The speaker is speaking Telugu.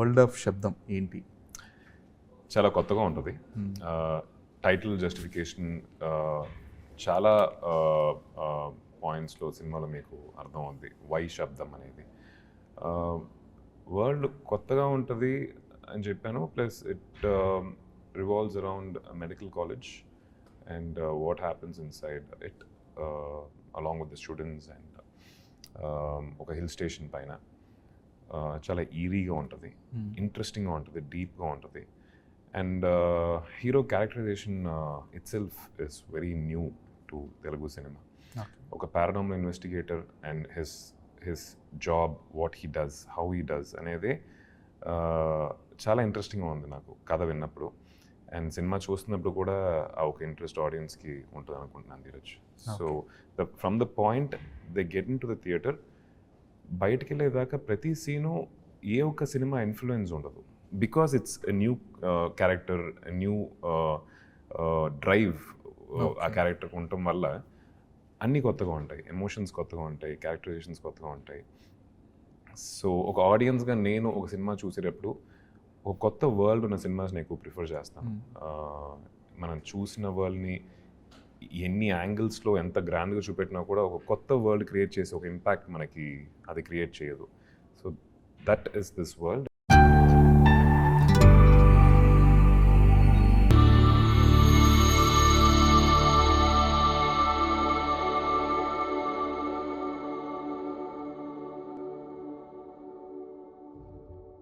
వరల్డ్ ఆఫ్ శబ్దం ఏంటి? చాలా కొత్తగా ఉంటుంది. Hmm. టైటిల్ జస్టిఫికేషన్ చాలా పాయింట్స్లో సినిమాలో మీకు అర్థం అవుద్ది వై శబ్దం అనేది. వరల్డ్ కొత్తగా ఉంటుంది అని చెప్పాను. Plus it revolves around medical college and what happens inside it along with the students and ఒక హిల్ స్టేషన్ పైన. చాలా ఈరీగా ఉంటుంది. ఇంట్రెస్టింగ్గా ఉంటుంది డీప్గా ఉంటుంది. And hero characterization itself is very new to Telugu cinema ఒక paranormal investigator and his his job what he does how he does అనేది చాలా ఇంట్రెస్టింగ్గా ఉంది నాకు కథ విన్నప్పుడు. అండ్ సినిమా చూస్తున్నప్పుడు కూడా ఆ ఒక ఇంట్రెస్ట్ ఆడియన్స్కి ఉంటుంది అనుకుంటున్నాను Dheeraj. So the from the point they get into the theatre బయటికి వెళ్ళేదాకా ప్రతి సీను ఏ ఒక్క సినిమా ఇన్ఫ్లుయెన్స్ ఉండదు. Because it's new character new drive ఆ Okay. క్యారెక్టర్కి ఉండటం వల్ల అన్నీ కొత్తగా ఉంటాయి. ఎమోషన్స్ కొత్తగా ఉంటాయి క్యారెక్టరైజేషన్స్ కొత్తగా ఉంటాయి. సో ఒక ఆడియన్స్గా నేను ఒక సినిమా చూసేటప్పుడు ఒక కొత్త వరల్డ్ ఉన్న సినిమాస్ని ఎక్కువ ప్రిఫర్ చేస్తాను. మనం చూసిన వరల్డ్ని ఎన్ని యాంగిల్స్లో ఎంత గ్రాండ్గా చూపెట్టినా కూడా ఒక కొత్త వరల్డ్ క్రియేట్ చేసి ఒక ఇంపాక్ట్ మనకి అది క్రియేట్ చేయదు. So that is this world.